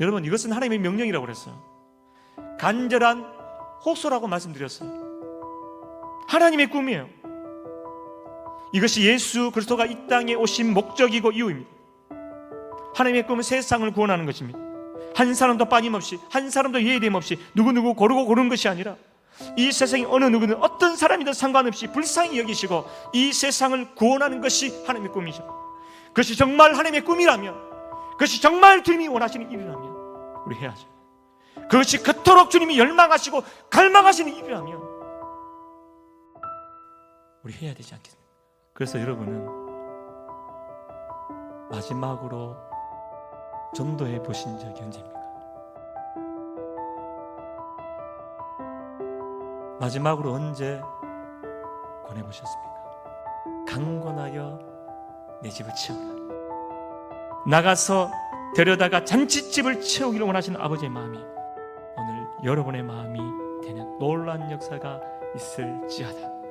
여러분 이것은 하나님의 명령이라고 그랬어요. 간절한 호소라고 말씀드렸어요. 하나님의 꿈이에요. 이것이 예수 그리스도가 이 땅에 오신 목적이고 이유입니다. 하나님의 꿈은 세상을 구원하는 것입니다. 한 사람도 빠짐없이 한 사람도 예외됨 없이 누구누구 고르고 고르는 것이 아니라 이 세상에 어느 누구든 어떤 사람이든 상관없이 불쌍히 여기시고 이 세상을 구원하는 것이 하나님의 꿈이죠. 그것이 정말 하나님의 꿈이라면 그것이 정말 주님이 원하시는 일이라면 우리 해야죠. 그것이 그토록 주님이 열망하시고 갈망하시는 일이라면 우리 해야 되지 않겠습니까? 그래서 여러분은 마지막으로 전도해 보신 적이 언제입니까? 마지막으로 언제 권해 보셨습니까? 강권하여 내 집을 채우라. 나가서 데려다가 잔치집을 채우기를 원하시는 아버지의 마음이 오늘 여러분의 마음이 되는 놀라운 역사가 있을지어다.